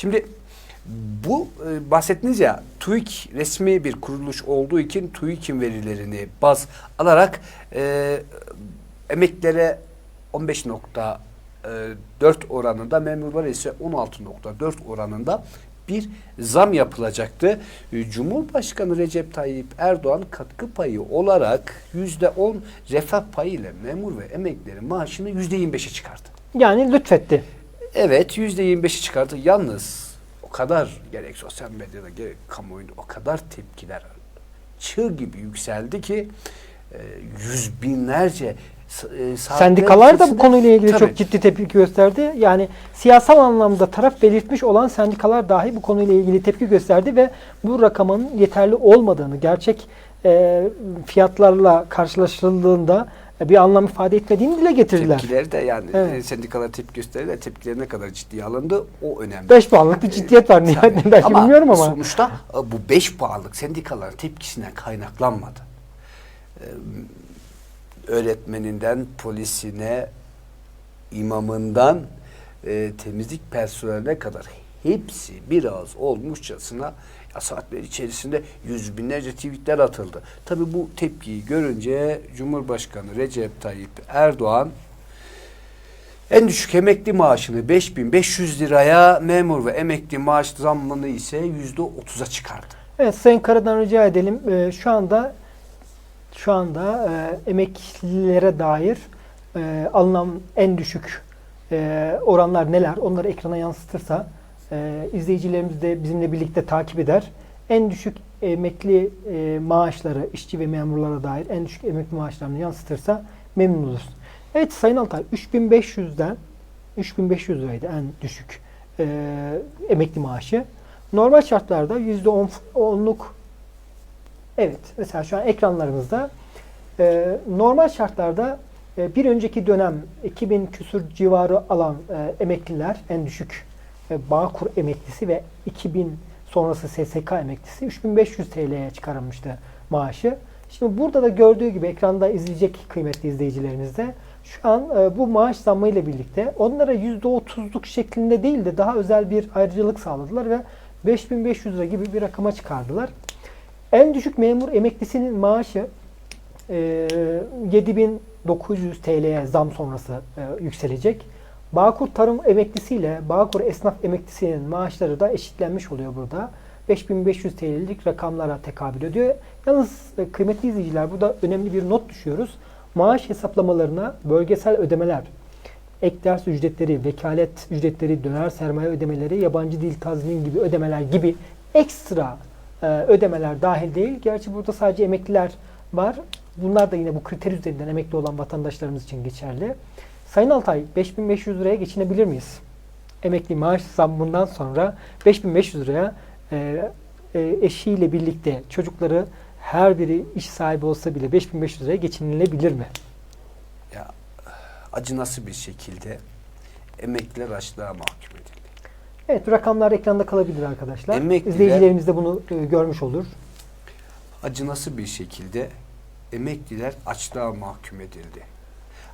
Şimdi bu e, bahsettiniz ya TÜİK resmi bir kuruluş olduğu için TÜİK'in verilerini baz alarak e, emeklilere 15.4 oranında memurlara ise 16.4 oranında bir zam yapılacaktı. E, Cumhurbaşkanı Recep Tayyip Erdoğan katkı payı olarak %10 refah payı ile memur ve emeklilerin maaşını %25'e çıkardı. Yani lütfetti. Evet yüzde 25'i çıkardı. Yalnız o kadar gerek sosyal medyada gerek kamuoyunda o kadar tepkiler çığ gibi yükseldi ki e, yüz binlerce e, Sendikalar da bu konuyla ilgili Tabii. çok ciddi tepki gösterdi. Yani siyasal anlamda taraf belirtmiş olan sendikalar dahi bu konuyla ilgili tepki gösterdi ve bu rakamın yeterli olmadığını, gerçek e, fiyatlarla karşılaştırıldığında bir anlam ifade etmediğini dile getirdiler. Tepkileri de yani Evet. e, sendikalar tepki gösterdi de tepkileri ne kadar ciddiye alındı o önemli. 5 puanlık bir ciddiyet var. Tabii. belki bilmiyorum ama. sonuçta e, bu 5 puanlık sendikaların tepkisinden kaynaklanmadı. E, Öğretmeninden polisine, imamından e, temizlik personeline kadar hepsi biraz olmuşçasına saatler içerisinde yüz binlerce tweetler atıldı. Tabii bu tepkiyi görünce Cumhurbaşkanı Recep Tayyip Erdoğan en düşük emekli maaşını 5500 liraya, memur ve emekli maaş zammını ise %30'a çıkardı. Evet Sayın Karadan rica edelim. Ee, şu anda şu anda e, emeklilere dair e, alınan en düşük e, oranlar neler? Onları ekrana yansıtırsa e, izleyicilerimiz de bizimle birlikte takip eder. En düşük emekli e, maaşları işçi ve memurlara dair en düşük emekli maaşlarını yansıtırsa memnun oluruz. Evet Sayın Altay 3500'den 3500 liraydı en düşük e, emekli maaşı. Normal şartlarda %10 onluk evet mesela şu an ekranlarımızda e, normal şartlarda e, bir önceki dönem 2000 küsur civarı alan e, emekliler en düşük Bağkur emeklisi ve 2000 sonrası SSK emeklisi 3500 TL'ye çıkarılmıştı maaşı. Şimdi burada da gördüğü gibi ekranda izleyecek kıymetli izleyicilerimiz de şu an e, bu maaş zammı ile birlikte onlara %30'luk şeklinde değil de daha özel bir ayrıcalık sağladılar ve 5500 lira gibi bir rakama çıkardılar. En düşük memur emeklisinin maaşı e, 7900 TL'ye zam sonrası e, yükselecek. Bağkur tarım emeklisiyle Bağkur esnaf emeklisinin maaşları da eşitlenmiş oluyor burada. 5500 TL'lik rakamlara tekabül ediyor. Yalnız e, kıymetli izleyiciler burada önemli bir not düşüyoruz. Maaş hesaplamalarına bölgesel ödemeler, ek ders ücretleri, vekalet ücretleri, döner sermaye ödemeleri, yabancı dil tazmin gibi ödemeler gibi ekstra e, ödemeler dahil değil. Gerçi burada sadece emekliler var. Bunlar da yine bu kriter üzerinden emekli olan vatandaşlarımız için geçerli. Sayın Altay 5500 liraya geçinebilir miyiz? Emekli maaş zammından sonra 5500 liraya e, e, eşiyle birlikte çocukları her biri iş sahibi olsa bile 5500 liraya geçinilebilir mi? Ya acı nasıl bir şekilde emekliler açlığa mahkum edildi. Evet rakamlar ekranda kalabilir arkadaşlar. Emekliler- İzleyicilerimiz de bunu e, görmüş olur. acı nasıl bir şekilde emekliler açlığa mahkum edildi.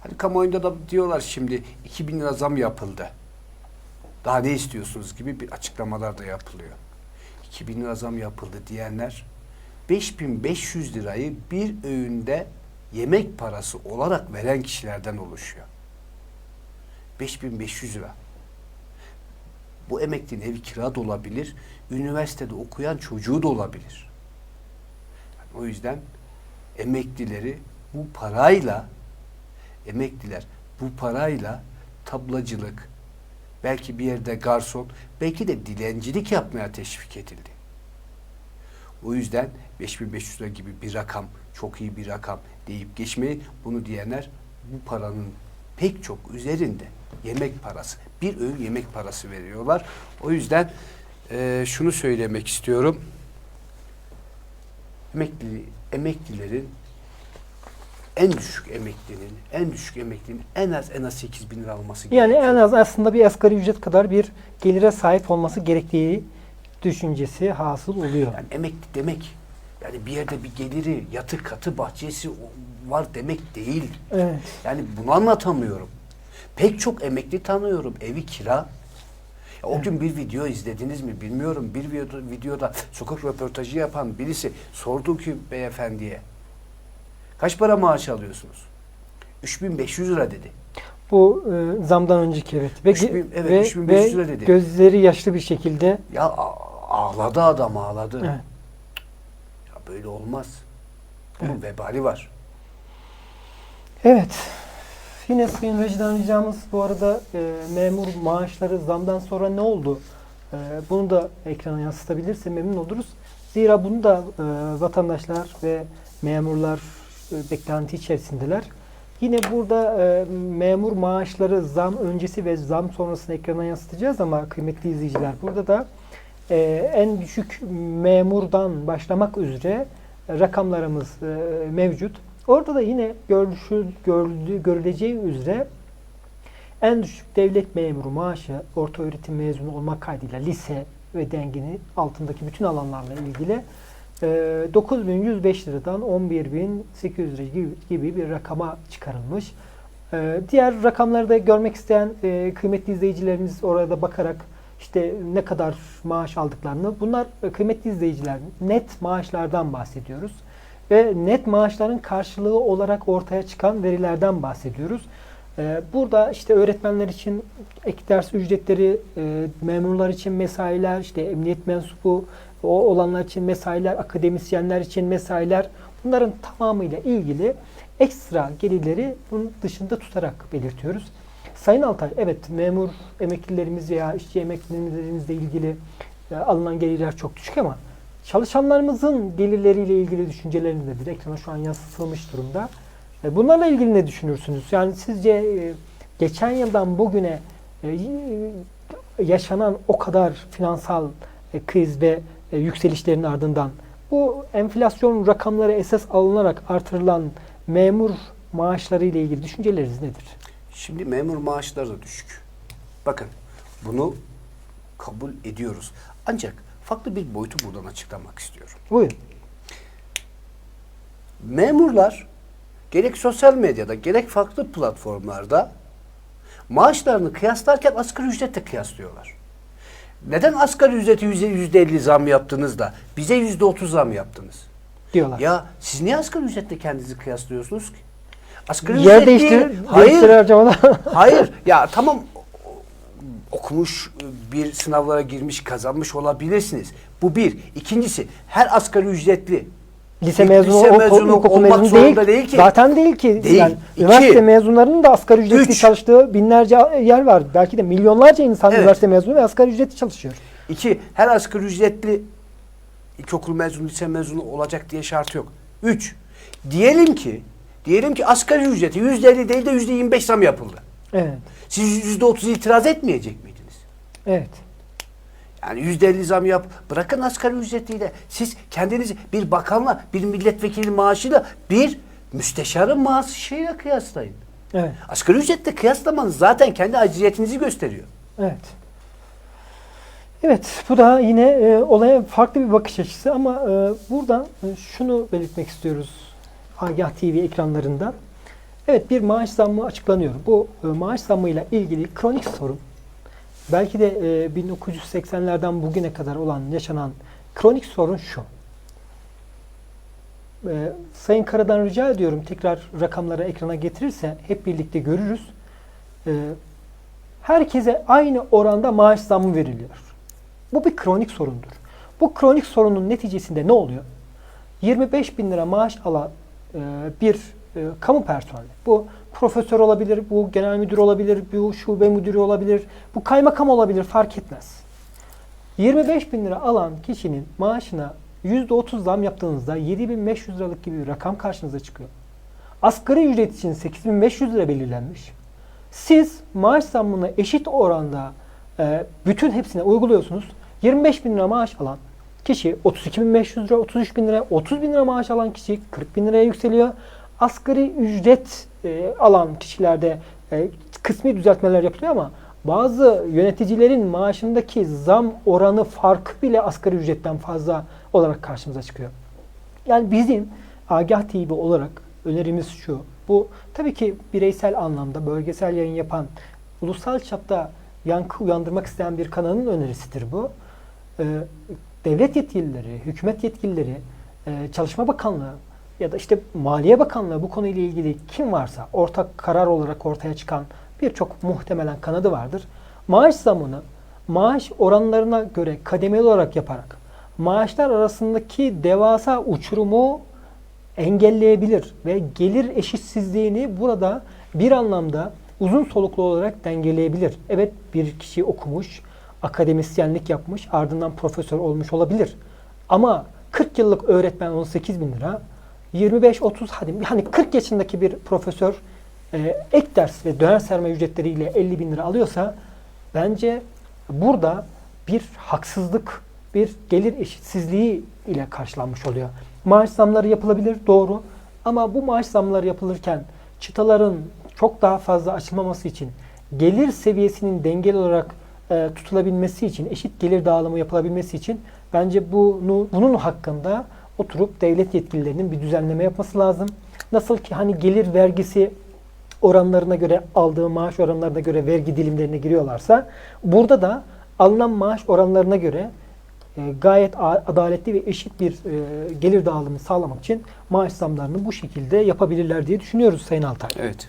Hani kamuoyunda da diyorlar şimdi 2000 lira zam yapıldı. Daha ne istiyorsunuz gibi bir açıklamalar da yapılıyor. 2000 lira zam yapıldı diyenler 5500 lirayı bir öğünde yemek parası olarak veren kişilerden oluşuyor. 5500 lira. Bu emeklinin evi kira da olabilir, üniversitede okuyan çocuğu da olabilir. O yüzden emeklileri bu parayla emekliler bu parayla tablacılık, belki bir yerde garson, belki de dilencilik yapmaya teşvik edildi. O yüzden 5500 lira gibi bir rakam, çok iyi bir rakam deyip geçmeyi bunu diyenler bu paranın pek çok üzerinde yemek parası, bir öğün yemek parası veriyorlar. O yüzden eee, şunu söylemek istiyorum emekli emeklilerin en düşük emeklinin en düşük emeklinin en az en az 8 bin lira alması Yani gerekiyor. en az aslında bir asgari ücret kadar bir gelire sahip olması gerektiği düşüncesi hasıl oluyor. Yani emekli demek yani bir yerde bir geliri, yatı katı bahçesi var demek değil. Evet. Yani bunu anlatamıyorum. Pek çok emekli tanıyorum. Evi kira. O gün bir video izlediniz mi bilmiyorum. Bir videoda, videoda sokak röportajı yapan birisi sordu ki beyefendiye kaç para maaş alıyorsunuz? 3500 lira dedi. Bu e, zamdan önceki evet. Ve, 3000 evet, ve, 3500 ve lira dedi. gözleri yaşlı bir şekilde Ya ağladı adam ağladı. evet. Ya böyle olmaz. Bunun vebali var. Evet. Yine Sayın Rejiden ricamız bu arada e, memur maaşları zamdan sonra ne oldu? E, bunu da ekrana yansıtabilirse memnun oluruz. Zira bunu da e, vatandaşlar ve memurlar beklenti içerisindeler. Yine burada e, memur maaşları zam öncesi ve zam sonrasını ekrana yansıtacağız ama kıymetli izleyiciler burada da e, en düşük memurdan başlamak üzere rakamlarımız e, mevcut. Orada da yine görüşü, görüldüğü, görüleceği üzere en düşük devlet memuru maaşı orta öğretim mezunu olmak kaydıyla lise ve dengini altındaki bütün alanlarla ilgili e, 9105 liradan 11800 lira gibi, bir rakama çıkarılmış. E, diğer rakamları da görmek isteyen e, kıymetli izleyicilerimiz orada bakarak işte ne kadar maaş aldıklarını bunlar e, kıymetli izleyiciler net maaşlardan bahsediyoruz ve net maaşların karşılığı olarak ortaya çıkan verilerden bahsediyoruz. Ee, Burada işte öğretmenler için ek ders ücretleri, e, memurlar için mesailer, işte emniyet mensubu o olanlar için mesailer, akademisyenler için mesailer bunların tamamıyla ilgili ekstra gelirleri bunun dışında tutarak belirtiyoruz. Sayın Altay, evet memur emeklilerimiz veya işçi emeklilerimizle ilgili e, alınan gelirler çok düşük ama çalışanlarımızın gelirleriyle ilgili düşünceleriniz nedir? Ekrana şu an yansıtılmış durumda. E, Bunlarla ilgili ne düşünürsünüz? Yani sizce e, geçen yıldan bugüne yaşanan o kadar finansal e, kriz ve e, yükselişlerin ardından bu enflasyon rakamları esas alınarak artırılan memur maaşları ile ilgili düşünceleriniz nedir? Şimdi memur maaşları da düşük. Bakın bunu kabul ediyoruz. Ancak farklı bir boyutu buradan açıklamak istiyorum. Buyurun. Memurlar gerek sosyal medyada gerek farklı platformlarda maaşlarını kıyaslarken asgari ücretle kıyaslıyorlar. Neden asgari ücreti yüzde elli zam yaptınız da bize yüzde otuz zam yaptınız? Diyorlar. Ya siz niye asgari ücretle kendinizi kıyaslıyorsunuz ki? Asgari Yer ücret değil. değiştir, Hayır. harcamalar. Hayır. Ya tamam okumuş bir sınavlara girmiş kazanmış olabilirsiniz. Bu bir. İkincisi her asgari ücretli Lise mezunu, lise mezunu okul olmak mezunu değil. değil ki. Zaten değil ki. Değil. Yani İki. üniversite mezunlarının da asgari ücretli Üç. çalıştığı binlerce yer var. Belki de milyonlarca insan Evet. üniversite mezunu ve asgari ücretli çalışıyor. İki, her asgari ücretli ilkokul mezunu, lise mezunu olacak diye şart yok. Üç, diyelim ki diyelim ki asgari ücreti yüzde elli değil de yüzde yirmi beş zam yapıldı. Evet. Siz yüzde otuz itiraz etmeyecek miydiniz? Evet. Yani yüzde elli zam yap. Bırakın asgari ücretiyle. Siz kendinizi bir bakanla, bir milletvekili maaşıyla, bir müsteşarın maaşıyla kıyaslayın. Evet. Asgari ücretle kıyaslamanız zaten kendi aciziyetinizi gösteriyor. Evet. Evet, bu da yine e, olaya farklı bir bakış açısı ama e, buradan e, şunu belirtmek istiyoruz Agah TV ekranlarında. Evet bir maaş zammı açıklanıyor. Bu e, maaş zammıyla ilgili kronik sorun. Belki de e, 1980'lerden bugüne kadar olan yaşanan kronik sorun şu. E, Sayın Kara'dan rica ediyorum tekrar rakamları ekrana getirirse hep birlikte görürüz. E, herkese aynı oranda maaş zammı veriliyor. Bu bir kronik sorundur. Bu kronik sorunun neticesinde ne oluyor? 25 bin lira maaş alan e, bir e, kamu personeli. Bu profesör olabilir, bu genel müdür olabilir, bu şube müdürü olabilir, bu kaymakam olabilir fark etmez. 25 bin lira alan kişinin maaşına %30 zam yaptığınızda 7500 liralık gibi bir rakam karşınıza çıkıyor. Asgari ücret için 8500 lira belirlenmiş. Siz maaş zammını eşit oranda e, bütün hepsine uyguluyorsunuz. 25 bin lira maaş alan kişi 32.500 lira, 33 bin lira, 30 bin lira maaş alan kişi 40 bin liraya yükseliyor. Asgari ücret e, alan kişilerde e, kısmi düzeltmeler yapılıyor ama bazı yöneticilerin maaşındaki zam oranı farkı bile asgari ücretten fazla olarak karşımıza çıkıyor. Yani bizim Agah TV olarak önerimiz şu. Bu tabii ki bireysel anlamda bölgesel yayın yapan, ulusal çapta yankı uyandırmak isteyen bir kanalın önerisidir bu. Ee, devlet yetkilileri, hükümet yetkilileri, e, Çalışma Bakanlığı ya da işte Maliye Bakanlığı bu konuyla ilgili kim varsa ortak karar olarak ortaya çıkan birçok muhtemelen kanadı vardır. Maaş zamını maaş oranlarına göre kademeli olarak yaparak maaşlar arasındaki devasa uçurumu engelleyebilir ve gelir eşitsizliğini burada bir anlamda uzun soluklu olarak dengeleyebilir. Evet bir kişi okumuş, akademisyenlik yapmış, ardından profesör olmuş olabilir. Ama 40 yıllık öğretmen 18 bin lira, 25-30 hadi hani 40 yaşındaki bir profesör e, ek ders ve döner sermaye ücretleriyle 50 bin lira alıyorsa bence burada bir haksızlık, bir gelir eşitsizliği ile karşılanmış oluyor. Maaş zamları yapılabilir doğru ama bu maaş zamları yapılırken çıtaların çok daha fazla açılmaması için gelir seviyesinin dengeli olarak e, tutulabilmesi için, eşit gelir dağılımı yapılabilmesi için bence bunu bunun hakkında oturup devlet yetkililerinin bir düzenleme yapması lazım. Nasıl ki hani gelir vergisi oranlarına göre aldığı maaş oranlarına göre vergi dilimlerine giriyorlarsa burada da alınan maaş oranlarına göre e, gayet adaletli ve eşit bir e, gelir dağılımı sağlamak için maaş zamlarını bu şekilde yapabilirler diye düşünüyoruz Sayın Altay. Evet.